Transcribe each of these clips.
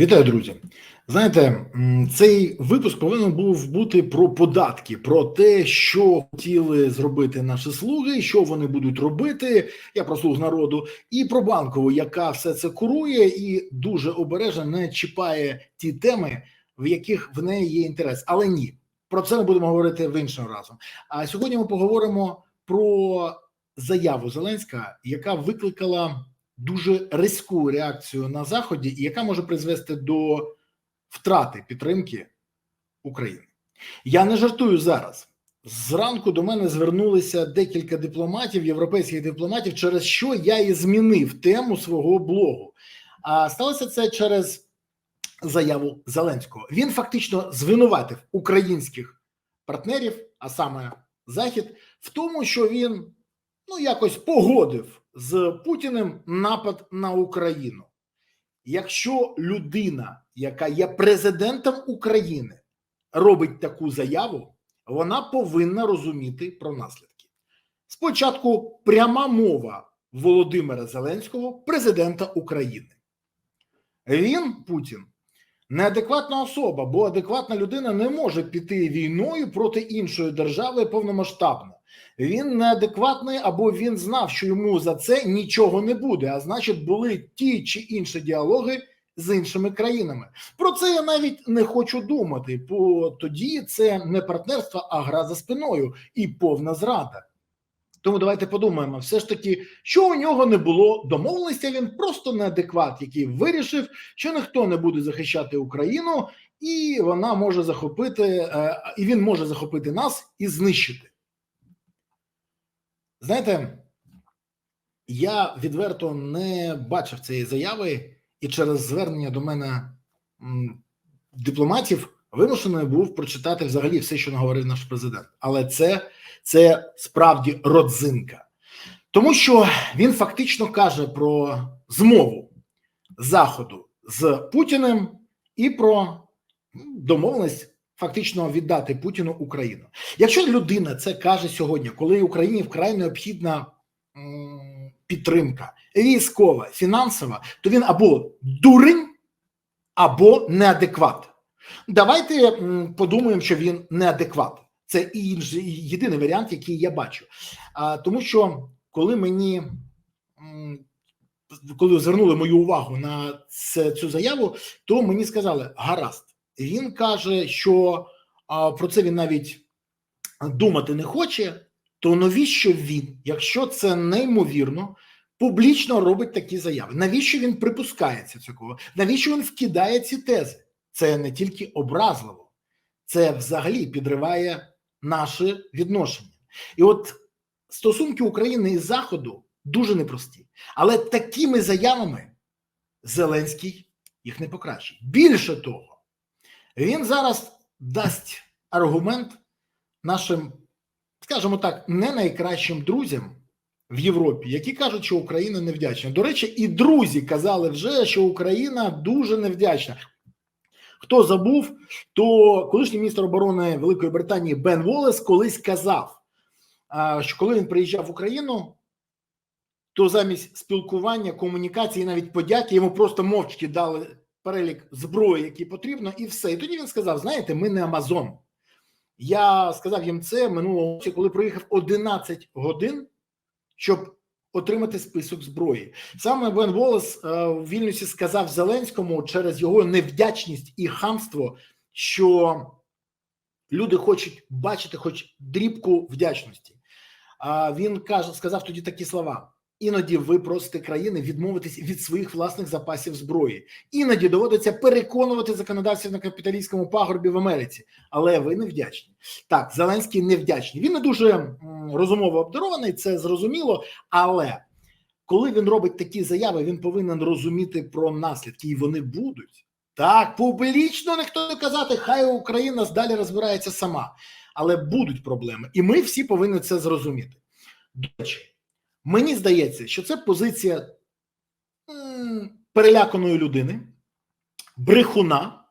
Вітаю, друзі. Знаєте, цей випуск повинен був бути про податки, про те, що хотіли зробити наші слуги, що вони будуть робити. Я про слуг народу, і про банкову, яка все це курує і дуже обережно не чіпає ті теми, в яких в неї є інтерес. Але ні, про це ми будемо говорити в іншим разом. А сьогодні ми поговоримо про заяву Зеленська, яка викликала дуже різку реакцію на заході, яка може призвести до втрати підтримки України. Я не жартую зараз. Зранку до мене звернулися декілька дипломатів, європейських дипломатів, через що я і змінив тему свого блогу. А сталося це через заяву Зеленського. Він фактично звинуватив українських партнерів, а саме Захід, в тому, що він ну якось погодив з Путіним напад на Україну. Якщо людина, яка є президентом України, робить таку заяву, вона повинна розуміти про наслідки. Спочатку пряма мова Володимира Зеленського, президента України. Він, Путін, неадекватна особа, бо адекватна людина не може піти війною проти іншої держави повномасштабно. Він неадекватний, або він знав, що йому за це нічого не буде. А значить, були ті чи інші діалоги з іншими країнами. Про це я навіть не хочу думати, бо тоді це не партнерство, а гра за спиною і повна зрада. Тому давайте подумаємо, все ж таки, що у нього не було домовленості. Він просто неадекват, який вирішив, що ніхто не буде захищати Україну, і вона може захопити, е, і він може захопити нас і знищити. Знаєте, я відверто не бачив цієї заяви, і через звернення до мене дипломатів вимушений був прочитати взагалі все, що наговорив наш президент. Але це, це справді родзинка, тому що він фактично каже про змову Заходу з Путіним і про домовленість фактично віддати Путіну Україну. Якщо людина це каже сьогодні, коли Україні вкрай необхідна підтримка військова, фінансова, то він або дурень, або неадекват. Давайте подумаємо, що він неадекват. Це інший єдиний варіант, який я бачу. А, тому що коли мені коли звернули мою увагу на цю заяву, то мені сказали: гаразд. Він каже, що а, про це він навіть думати не хоче. То навіщо він, якщо це неймовірно, публічно робить такі заяви? Навіщо він припускається цього? Навіщо він вкидає ці тези? Це не тільки образливо, це взагалі підриває наші відношення. І от стосунки України і Заходу дуже непрості. Але такими заявами Зеленський їх не покращить. Більше того, він зараз дасть аргумент нашим, скажімо так, не найкращим друзям в Європі, які кажуть, що Україна невдячна. До речі, і друзі казали вже, що Україна дуже невдячна. Хто забув, то колишній міністр оборони Великої Британії Бен Волес колись казав, що коли він приїжджав в Україну, то замість спілкування, комунікації, навіть подяки йому просто мовчки дали перелік зброї, який потрібно, і все. І тоді він сказав: знаєте, ми не Амазон. Я сказав їм це минулого року, коли проїхав 11 годин, щоб отримати список зброї. Саме Бен Волес е, в Вільнюсі сказав Зеленському через його невдячність і хамство, що люди хочуть бачити хоч дрібку вдячності. Він каже, сказав тоді такі слова. Іноді ви просите країни відмовитись від своїх власних запасів зброї. Іноді доводиться переконувати законодавців на капіталістському пагорбі в Америці, але ви не вдячні. Так, Зеленський не вдячний. Він не дуже розумово обдарований, це зрозуміло. Але коли він робить такі заяви, він повинен розуміти про наслідки, і вони будуть. Так, публічно ніхто не казати, хай Україна далі розбирається сама, але будуть проблеми, і ми всі повинні це зрозуміти. До речі. Мені здається, що це позиція переляканої людини, брехуна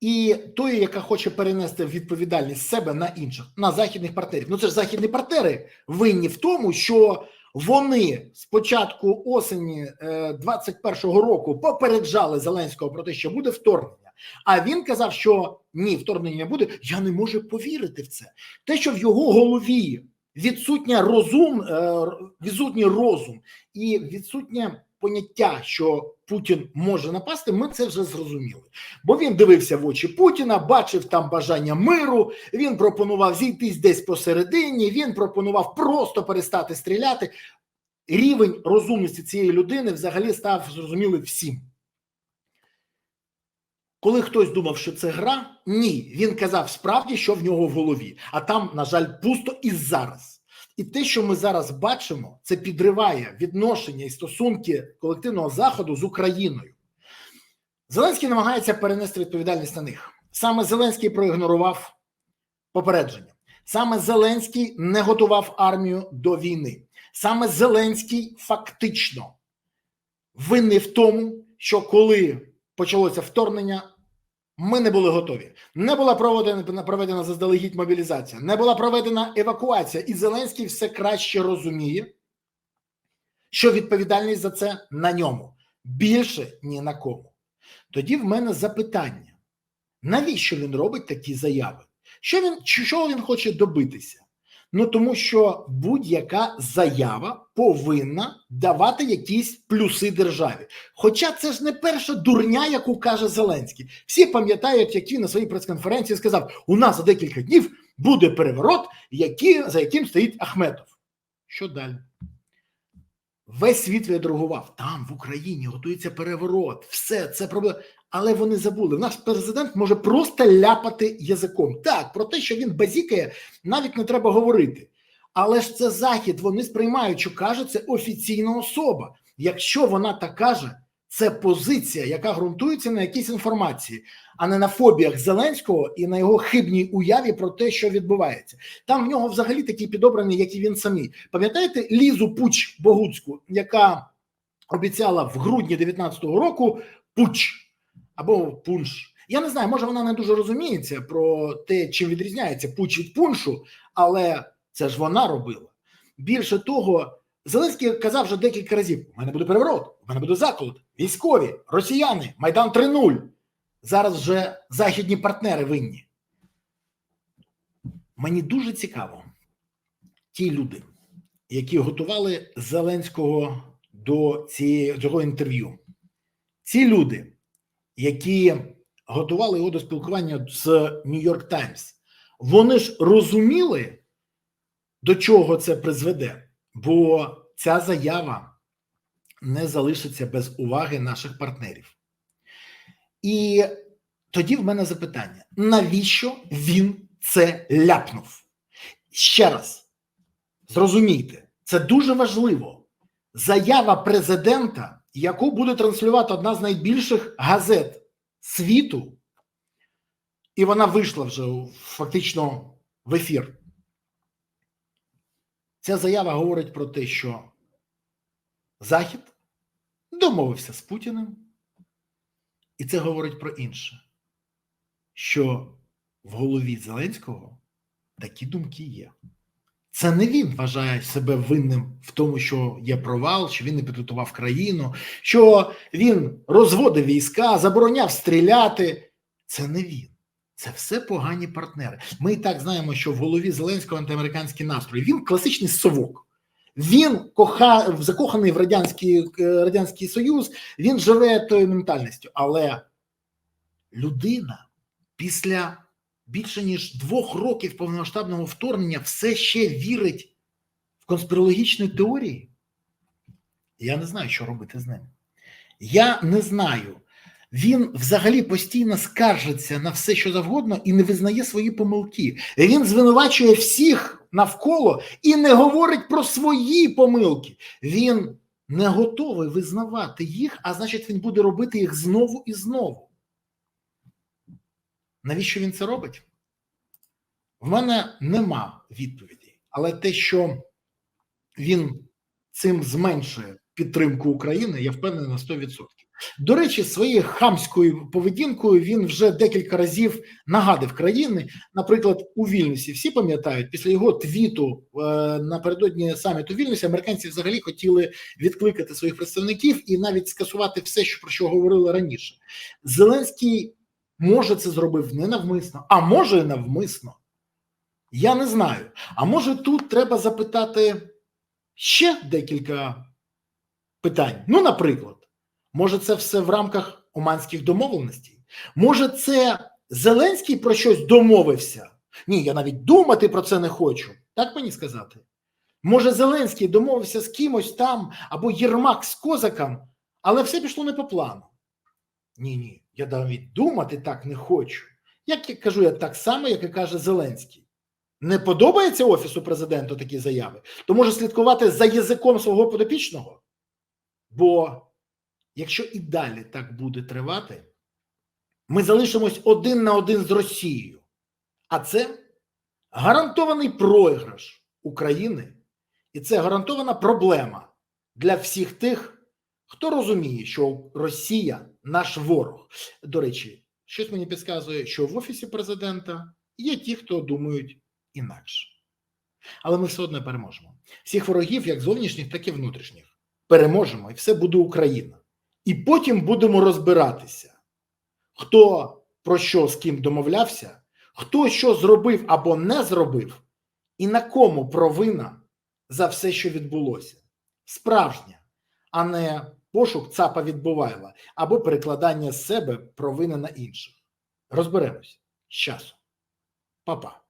і тої, яка хоче перенести відповідальність себе на інших, на західних партнерів. Ну це ж західні партнери винні в тому, що Вони з початку осені е, 21-го року попереджали Зеленського про те, що буде вторгнення. А він казав, що ні, вторгнення не буде. Я не можу повірити в це. Те, що в його голові відсутня розум, е, відсутній розум і відсутнє поняття, що Путін може напасти, ми це вже зрозуміли. Бо він дивився в очі Путіна, бачив там бажання миру. Він пропонував зійтись десь посередині. Він пропонував просто перестати стріляти. Рівень розумності цієї людини взагалі став зрозумілий всім. Коли хтось думав, що це гра, ні, він казав справді, що в нього в голові, а там, на жаль, пусто і зараз. І те, що ми зараз бачимо, це підриває відношення і стосунки колективного заходу з Україною. Зеленський намагається перенести відповідальність на них. Саме Зеленський проігнорував попередження. Саме Зеленський не готував армію до війни. Саме Зеленський фактично винний в тому, що коли почалося вторгнення, ми не були готові. Не була проведена проведена заздалегідь мобілізація, не була проведена евакуація, і Зеленський все краще розуміє, що відповідальність за це на ньому більше ні на кому. Тоді в мене запитання: навіщо він робить такі заяви? Що він чого він хоче добитися? Ну тому що будь-яка заява повинна давати якісь плюси державі. Хоча це ж не перша дурня, яку каже Зеленський. Всі пам'ятають, як він на своїй прес-конференції сказав: у нас за декілька днів буде переворот, які, за яким стоїть Ахметов. Що далі? Весь світ відреагував. Там в Україні готується переворот, все це проблема. Але вони забули. Наш президент може просто ляпати язиком. Так, про те, що він базікає, навіть не треба говорити. Але ж це захід. Вони сприймають, що каже це офіційна особа. Якщо вона так каже, це позиція, яка ґрунтується на якійсь інформації, а не на фобіях Зеленського і на його хибній уяві про те, що відбувається. Там в нього взагалі такі підобрані, як і він самі. Пам'ятаєте Лізу Пуч Богуцьку, яка обіцяла в грудні 19-го року пуч або пунш. Я не знаю, може вона не дуже розуміється про те, чим відрізняється пуч від пуншу, але це ж вона робила. Більше того, Зеленський казав вже декілька разів: у мене буде переворот, у мене буде заколот, військові, росіяни, Майдан 3.0. Зараз вже західні партнери винні. Мені дуже цікаво, ті люди, які готували Зеленського до цього інтерв'ю. Ці люди, які готували його до спілкування з Нью-Йорк Таймс, вони ж розуміли, до чого це призведе, бо ця заява не залишиться без уваги наших партнерів. І тоді в мене запитання: навіщо він це ляпнув? Ще раз зрозумійте, це дуже важливо. Заява президента, яку буде транслювати одна з найбільших газет світу, і вона вийшла вже фактично в ефір. Ця заява говорить про те, що Захід домовився з Путіним. І це говорить про інше, що в голові Зеленського такі думки є. Це не він вважає себе винним в тому, що є провал, що він не підготував країну, що він розводив війська, забороняв стріляти. Це не він. Це все погані партнери. Ми і так знаємо, що в голові Зеленського антиамериканський настрої. Він класичний совок. Він коха, закоханий в радянський радянський союз, він живе тою ментальністю. Але людина після більше ніж двох років повномасштабного вторгнення все ще вірить в конспірологічні теорії. Я не знаю, що робити з ним. Я не знаю. Він взагалі постійно скаржиться на все, що завгодно, і не визнає свої помилки. Він звинувачує всіх навколо і не говорить про свої помилки. Він не готовий визнавати їх, а значить, він буде робити їх знову і знову. Навіщо він це робить? В мене нема відповіді, але те, що він цим зменшує підтримку України, я впевнений на 100%. До речі, своєю хамською поведінкою він вже декілька разів нагадив країни. Наприклад, у Вільнюсі всі пам'ятають, після його твіту е, напередодні саміту Вільнюсі американці взагалі хотіли відкликати своїх представників і навіть скасувати все, що про що говорили раніше. Зеленський може це зробив не навмисно, а може навмисно. Я не знаю. А може тут треба запитати ще декілька питань. Ну, наприклад, може, це все в рамках оманських домовленостей? Може, це Зеленський про щось домовився? Ні, я навіть думати про це не хочу. Так мені сказати? Може, Зеленський домовився з кимось там або Єрмак з козаком, але все пішло не по плану. Ні, ні, я навіть думати так не хочу. Як я кажу, я так само, як і каже Зеленський. Не подобається офісу президента такі заяви, то може слідкувати за язиком свого подопічного. Бо якщо і далі так буде тривати, ми залишимось один на один з Росією. А це гарантований програш України, і це гарантована проблема для всіх тих, хто розуміє, що Росія наш ворог. До речі, щось мені підказує, що в офісі президента є ті, хто думають інакше. Але ми все одно переможемо. Всіх ворогів, як зовнішніх, так і внутрішніх. Переможемо, і все буде Україна. І потім будемо розбиратися, хто про що з ким домовлявся, хто що зробив або не зробив, і на кому провина за все, що відбулося. Справжня, а не пошук цапа відбувайла або перекладання з себе провини на інших. Розберемось з часом. Па-па.